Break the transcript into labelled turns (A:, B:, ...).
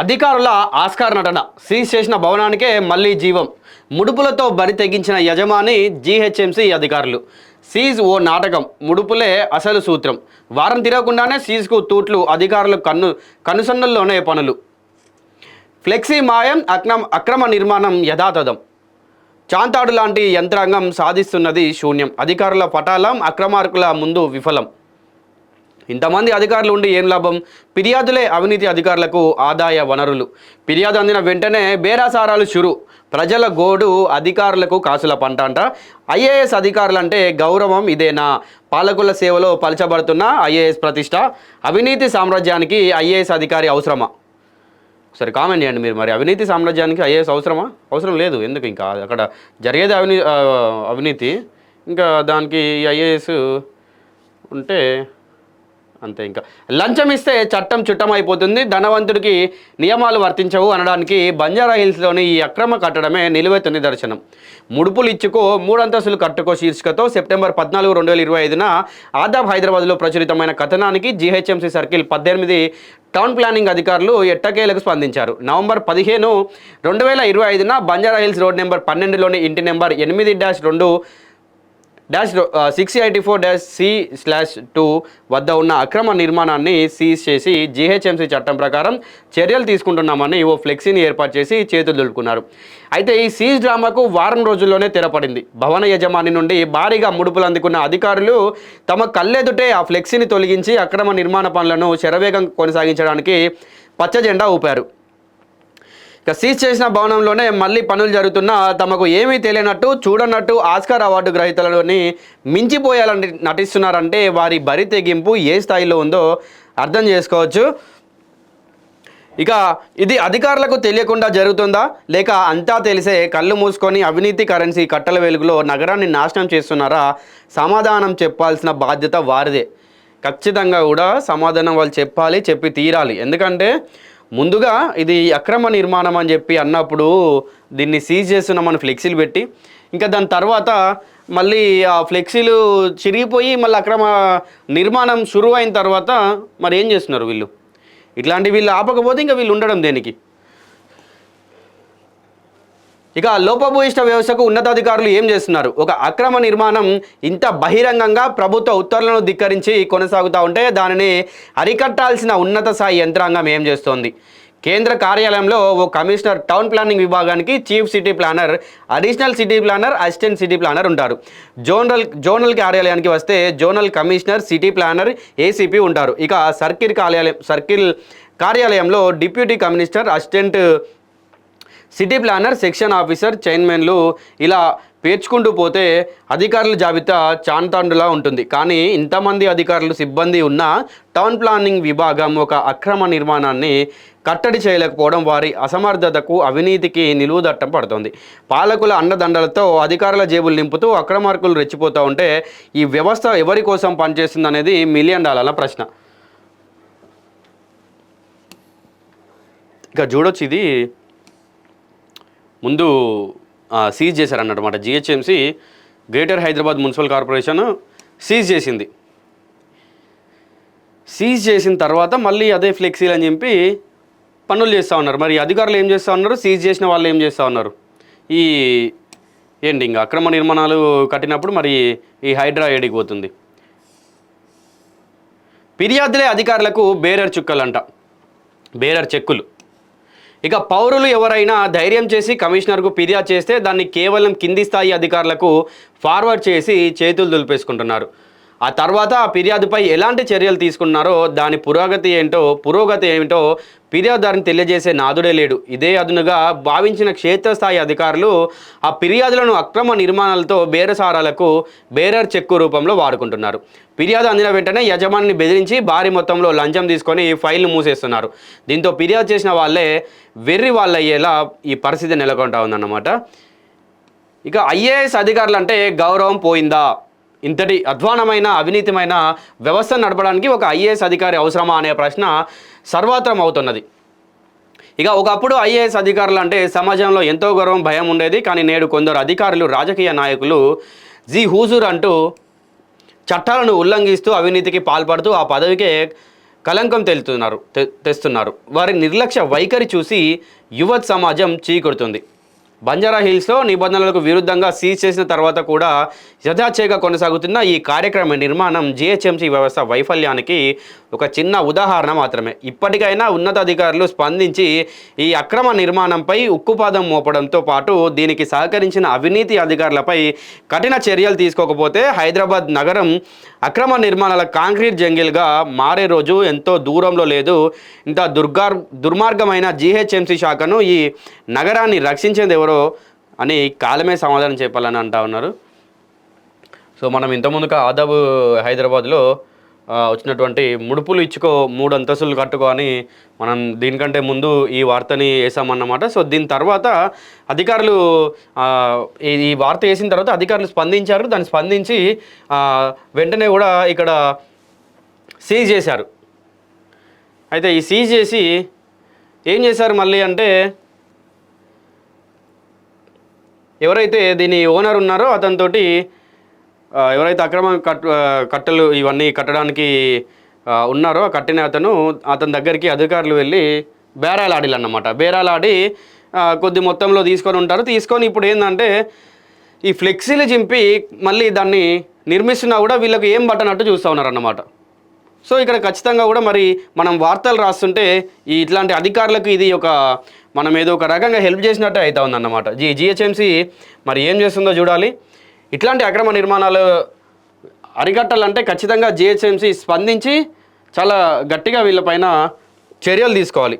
A: అధికారుల ఆస్కార్ నటన. సీజ్ చేసిన భవనానికే మళ్ళీ జీవం. ముడుపులతో బరి తెగించిన యజమాని జీహెచ్ఎంసీ అధికారులు. సీజ్ ఓ నాటకం. ముడుపులే అసలు సూత్రం. వారం తిరగకుండానే సీజ్కు తూట్లు అధికారులు కన్ను కనుసన్నల్లోనే పనులు. ఫ్లెక్సీ మాయం అక్రమ అక్రమ నిర్మాణం యథాతథం. చాంతాడు లాంటి యంత్రాంగం సాధిస్తున్నది శూన్యం. అధికారుల పటాలం అక్రమార్కుల ముందు విఫలం. ఇంతమంది అధికారులు ఉండి ఏం లాభం? ఫిర్యాదులే అవినీతి అధికారులకు ఆదాయ వనరులు. ఫిర్యాదు అందిన వెంటనే బేరాసారాలు చురు ప్రజల గోడు అధికారులకు కాసుల పంట అంట. ఐఏఎస్ అధికారులంటే గౌరవం ఇదేనా? పాలకుల సేవలో పలచబడుతున్న ఐఏఎస్ ప్రతిష్ట. అవినీతి సామ్రాజ్యానికి ఐఏఎస్ అధికారి అవసరమా? సరే కామెంట్ చేయండి మీరు మరి. అవినీతి సామ్రాజ్యానికి ఐఏఎస్ అవసరమా? అవసరం లేదు. ఎందుకు ఇంకా? అక్కడ జరిగేది అవినీ అవినీతి. ఇంకా దానికి ఐఏఎస్ ఉంటే అంతే ఇంకా. లంచం ఇస్తే చట్టం చుట్టం అయిపోతుంది ధనవంతుడికి నియమాలు వర్తించవు అనడానికి బంజారా హిల్స్లోని ఈ అక్రమ కట్టడమే నిలువెత్తు నిదర్శనం ముడుపులు ఇచ్చుకో మూడంతస్తులు కట్టుకో శీర్షికతో సెప్టెంబర్ పద్నాలుగు రెండు వేల ఇరవై ఐదున ఆదాబ్ హైదరాబాద్లో ప్రచురితమైన కథనానికి జీహెచ్ఎంసీ సర్కిల్ పద్దెనిమిది టౌన్ ప్లానింగ్ అధికారులు ఎట్టకేలకు స్పందించారు. నవంబర్ పదిహేను రెండు వేల ఇరవై ఐదున బంజారా హిల్స్ రోడ్ నెంబర్ పన్నెండులోని ఇంటి నెంబర్ ఎనిమిది డాష్ రెండు dash six eighty four dash C slash two వద్ద ఉన్న అక్రమ నిర్మాణాన్ని సీజ్ చేసి జీహెచ్ఎంసీ చట్టం ప్రకారం చర్యలు తీసుకుంటున్నామని ఓ ఫ్లెక్సీని ఏర్పాటు చేసి చేతులు దులుపుకున్నారు. అయితే ఈ సీజ్ డ్రామాకు వారం రోజుల్లోనే తెరపడింది. భవన యజమాని నుండి భారీగా ముడుపులు అందుకున్న అధికారులు తమ కళ్ళెదుటే ఆ ఫ్లెక్సీని తొలగించి అక్రమ నిర్మాణ పనులను శరవేగం కొనసాగించడానికి పచ్చ జెండా ఊపారు. ఇక సీజ్ చేసిన భవనంలోనే మళ్ళీ పనులు జరుగుతున్నా తమకు ఏమీ తెలియనట్టు చూడనట్టు ఆస్కార్ అవార్డు గ్రహీతలని మించిపోయాలని నటిస్తున్నారంటే వారి బరి తెగింపు ఏ స్థాయిలో ఉందో అర్థం చేసుకోవచ్చు. ఇక ఇది అధికారులకు తెలియకుండా జరుగుతుందా? లేక అంతా తెలిసే కళ్ళు మూసుకొని అవినీతి కరెన్సీ కట్టల వెలుగులో నగరాన్ని నాశనం చేస్తున్నారా? సమాధానం చెప్పాల్సిన బాధ్యత వారిదే. ఖచ్చితంగా కూడా సమాధానం వాళ్ళు చెప్పాలి చెప్పి తీరాలి. ఎందుకంటే ముందుగా ఇది అక్రమ నిర్మాణం అని చెప్పి అన్నప్పుడు దీన్ని సీజ్ చేస్తున్నామని ఫ్లెక్సీలు పెట్టి ఇంకా దాని తర్వాత మళ్ళీ ఆ ఫ్లెక్సీలు చిరిగిపోయి మళ్ళీ అక్రమ నిర్మాణం షురువు అయిన తర్వాత మరి ఏం చేస్తున్నారు వీళ్ళు? ఇట్లాంటి వీళ్ళు ఆపకపోతే ఇంకా వీళ్ళు ఉండడం దేనికి? ఇక లోపభూయిష్ట వ్యవస్థకు ఉన్నతాధికారులు ఏం చేస్తున్నారు? ఒక అక్రమ నిర్మాణం ఇంత బహిరంగంగా ప్రభుత్వ ఉత్తర్వులను ధిక్కరించి కొనసాగుతూ ఉంటే దానిని అరికట్టాల్సిన ఉన్నత స్థాయి యంత్రాంగం ఏం చేస్తోంది? కేంద్ర కార్యాలయంలో ఓ కమిషనర్ టౌన్ ప్లానింగ్ విభాగానికి chief city planner additional city planner assistant city planner ఉంటారు. జోనల్ జోనల్ కార్యాలయానికి వస్తే zonal commissioner city planner ACP ఉంటారు. ఇక సర్కిల్ కార్యాలయం సర్కిల్ కార్యాలయంలో deputy commissioner assistant city planner section officer చైర్మన్లు ఇలా పేర్చుకుంటూ పోతే అధికారుల జాబితా చాంతాండులా ఉంటుంది. కానీ ఇంతమంది అధికారులు సిబ్బంది ఉన్న టౌన్ ప్లానింగ్ విభాగం ఒక అక్రమ నిర్మాణాన్ని కట్టడి చేయలేకపోవడం వారి అసమర్థతకు అవినీతికి నిలువుదట్టం పడుతుంది. పాలకుల అండదండలతో అధికారుల జేబులు నింపుతూ అక్రమార్కులు రెచ్చిపోతూ ఉంటే ఈ వ్యవస్థ ఎవరి కోసం పనిచేస్తుంది అనేది మిలియన్ డాలర్ల ప్రశ్న. ఇక చూడొచ్చు ఇది ముందు సీజ్ చేశారన్నమాట GHMC. Greater Hyderabad municipal corporation seize చేసింది. సీజ్ చేసిన తర్వాత మళ్ళీ అదే ఫ్లెక్సీలు అని చెప్పి పనులు చేస్తూ ఉన్నారు. మరి అధికారులు ఏం చేస్తూ ఉన్నారు? సీజ్ చేసిన వాళ్ళు ఏం చేస్తూ ఉన్నారు? ఈ ఏంటి ఇంకా అక్రమ నిర్మాణాలు కట్టినప్పుడు మరి ఈ హైడ్రా ఏడికి పోతుంది. ఫిర్యాదులే అధికారులకు బేరర్ చుక్కలంట. బేరర్ చెక్కులు. ఇక పౌరులు ఎవరైనా ధైర్యం చేసి కమిషనర్కు ఫిర్యాదు చేస్తే దాన్ని కేవలం కింది స్థాయి అధికారులకు ఫార్వర్డ్ చేసి చేతులు దులిపేసుకుంటున్నారు. ఆ తర్వాత ఆ ఫిర్యాదుపై ఎలాంటి చర్యలు తీసుకున్నారో దాని పురోగతి ఏంటో పురోగతి ఏమిటో ఫిర్యాదుదారిని తెలియజేసే నాదుడే లేడు. ఇదే అదునుగా భావించిన క్షేత్రస్థాయి అధికారులు ఆ ఫిర్యాదులను అక్రమ నిర్మాణాలతో బేరసారాలకు బేరర్ చెక్కు రూపంలో వాడుకుంటున్నారు. ఫిర్యాదు అందిన వెంటనే యజమానిని బెదిరించి భారీ మొత్తంలో లంచం తీసుకొని ఫైల్ను మూసేస్తున్నారు. దీంతో ఫిర్యాదు చేసిన వాళ్ళే వెర్రి వాళ్ళు అయ్యేలా ఈ పరిస్థితి నెలకొంటా ఉందన్నమాట. ఇక ఐఏఎస్ అధికారులు అంటే గౌరవం పోయిందా? ఇంతటి అధ్వానమైన అవినీతిమైన వ్యవస్థను నడపడానికి ఒక ఐఏఎస్ అధికారి అవసరమా అనే ప్రశ్న సర్వాత్రం అవుతున్నది. ఇక ఒకప్పుడు ఐఏఎస్ అధికారులు అంటే సమాజంలో ఎంతో గౌరవం భయం ఉండేది. కానీ నేడు కొందరు అధికారులు రాజకీయ నాయకులు జీ హూజూర్ అంటూ చట్టాలను ఉల్లంఘిస్తూ అవినీతికి పాల్పడుతూ ఆ పదవికే కలంకం తెలుతున్నారు తె- తెస్తున్నారు. వారి నిర్లక్ష్య వైఖరి చూసి యువత్ సమాజం చీకొడుతుంది. బంజారా హిల్స్లో నిబంధనలకు విరుద్ధంగా సీజ్ చేసిన తర్వాత కూడా యథాచేగా కొనసాగుతున్న ఈ కార్యక్రమ నిర్మాణం జిహెచ్ఎంసీ వ్యవస్థ వైఫల్యానికి ఒక చిన్న ఉదాహరణ మాత్రమే. ఇప్పటికైనా ఉన్నతాధికారులు స్పందించి ఈ అక్రమ నిర్మాణంపై ఉక్కుపాదం మోపడంతో పాటు దీనికి సహకరించిన అవినీతి అధికారులపై కఠిన చర్యలు తీసుకోకపోతే హైదరాబాద్ నగరం అక్రమ నిర్మాణాల కాంక్రీట్ జంగిల్గా మారే రోజు ఎంతో దూరంలో లేదు. ఇంత దుర్గార్ దుర్మార్గమైన జీహెచ్ఎంసీ శాఖను ఈ నగరాన్ని రక్షించేది ఎవరు? అని కాలమే సమాధానం చెప్పాలని అంటా ఉన్నారు. సో మనం ఇంతకుముందుగా ఆదాబు హైదరాబాద్లో వచ్చినటువంటి ముడుపులు ఇచ్చుకో మూడు అంతస్తులు కట్టుకో అని మనం దీనికంటే ముందు ఈ వార్తని వేసామన్నమాట. సో దీని తర్వాత అధికారులు ఈ ఈ వార్త వేసిన తర్వాత అధికారులు స్పందించారు. దాన్ని స్పందించి వెంటనే కూడా ఇక్కడ సీజ్ చేశారు. అయితే ఈ సీజ్ చేసి ఏం చేశారు మళ్ళీ అంటే ఎవరైతే దీని ఓనర్ ఉన్నారో అతనితోటి ఎవరైతే అక్రమ కట్ కట్టలు ఇవన్నీ కట్టడానికి ఉన్నారో కట్టిన అతను అతని దగ్గరికి అధికారులు వెళ్ళి బేరాలు అన్నమాట బేరాలాడి కొద్ది మొత్తంలో తీసుకొని ఉంటారు. తీసుకొని ఇప్పుడు ఏంటంటే ఈ ఫ్లెక్సీలు చింపి మళ్ళీ దాన్ని నిర్మిస్తున్నా కూడా వీళ్ళకి ఏం పట్టనట్టు చూస్తూ ఉన్నారన్నమాట. సో ఇక్కడ ఖచ్చితంగా కూడా మరి మనం వార్తలు రాస్తుంటే ఈ ఇట్లాంటి అధికారులకు ఇది ఒక మనం ఏదో ఒక రకంగా హెల్ప్ చేసినట్టే అవుతా ఉందన్నమాట. జీ జిహెచ్ఎంసీ మరి ఏం చేస్తుందో చూడాలి. ఇట్లాంటి అక్రమ నిర్మాణాలు అరికట్టాలంటే ఖచ్చితంగా జిహెచ్ఎంసీ స్పందించి చాలా గట్టిగా వీళ్ళపైన చర్యలు తీసుకోవాలి.